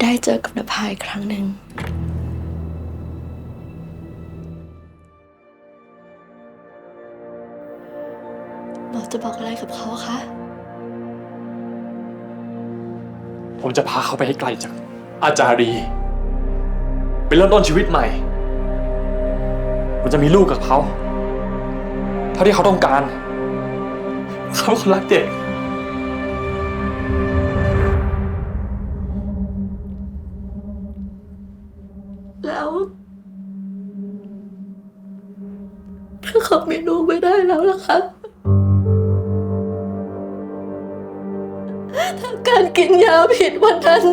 ได้เจอกับนภาอีกครั้งหนึ่ง หมอจะบอกอะไรกับเขาคะ ผมจะพาเขาไปให้ไกลจาก อาจารี ไปเริ่มต้นชีวิตใหม่ ผมจะมีลูกกับเขา เท่าที่เขาต้องการ เขาเป็นคนรักเด็ก ถ้าเขาไมีลูไม่ได้แล้วล่ะคะถ้าการกินยาผิดวันนั้น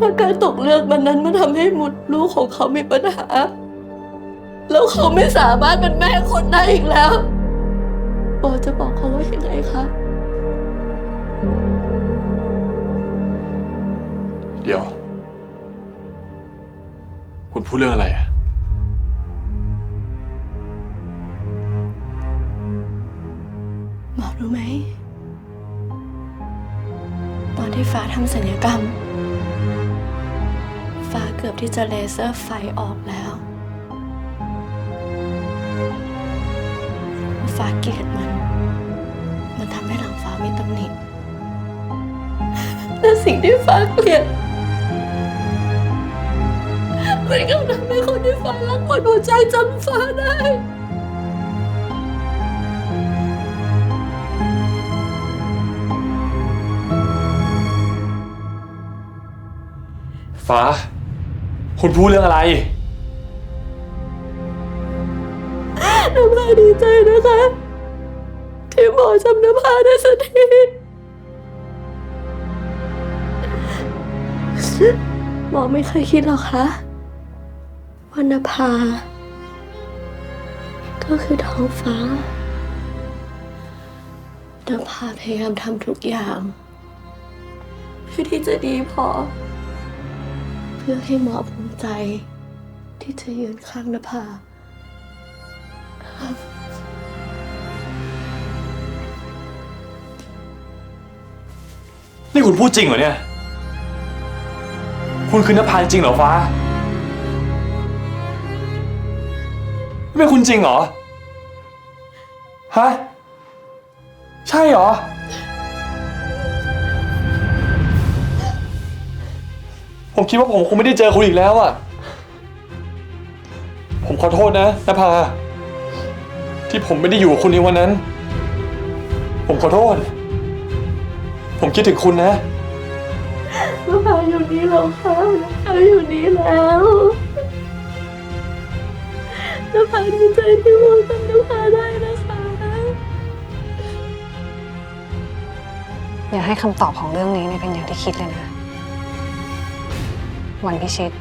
ถ้าการตกเลือกวันนั้นมันทำให้หมดลูกของเขามีปัญหา แล้วเขาไม่สามารถเป็นแม่คนได้อีกแล้วโอจะบอกเขาว่ายังไงคะ เดี๋ยว คุณพูดเรื่องอะไรอะ รู้ไหม ตอนที่ฟ้าทำศัลยกรรม ฟ้าเกือบที่จะเลเซอร์ไฟออกแล้วเพราะฟ้าเกลียดมัน มันทำให้หลังฟ้ามีตำหนิแต่สิ่งที่ฟ้าเกลียดมันก็ทำให้คนที่ฟ้ารักหมดหัวใจจำฟ้าได้ ฟ้า คุณพูดเรื่องอะไร น้ำพาดีใจนะคะ ที่หมอจำน้ำพาได้สักทีหมอไม่เคยคิดหรอกคะว่านภา ก็คือท้องฟ้านภาพยายามทำทุกอย่าง เพื่อที่จะดีพอเพื่อให้หมอภูมิใจ ที่จะยืนข้างนภานี่คุณพูดจริงเหรอเนี่ย คุณคือนภาจริงเหรอฟ้า ไม่เป็นคุณจริงเหรอ ฮะ ใช่เหรอ ผมคิดว่าผมคงไม่ได้เจอคุณอีกแล้วอะ ผมขอโทษนะนภา ที่ผมไม่ได้อยู่กับคุณในวันนั้น ผมขอโทษ ผมคิดถึงคุณนะน้ำพาอยู่นี่แล้วค่ะน้ำพาอยู่นี่แล้วน้ำพาดีใจที่หมอจำน้ำพาได้นะคะ อย่าให้คำตอบของเรื่องนี้เนี่ยเป็นอย่างที่คิดเลยนะ วันพิชิต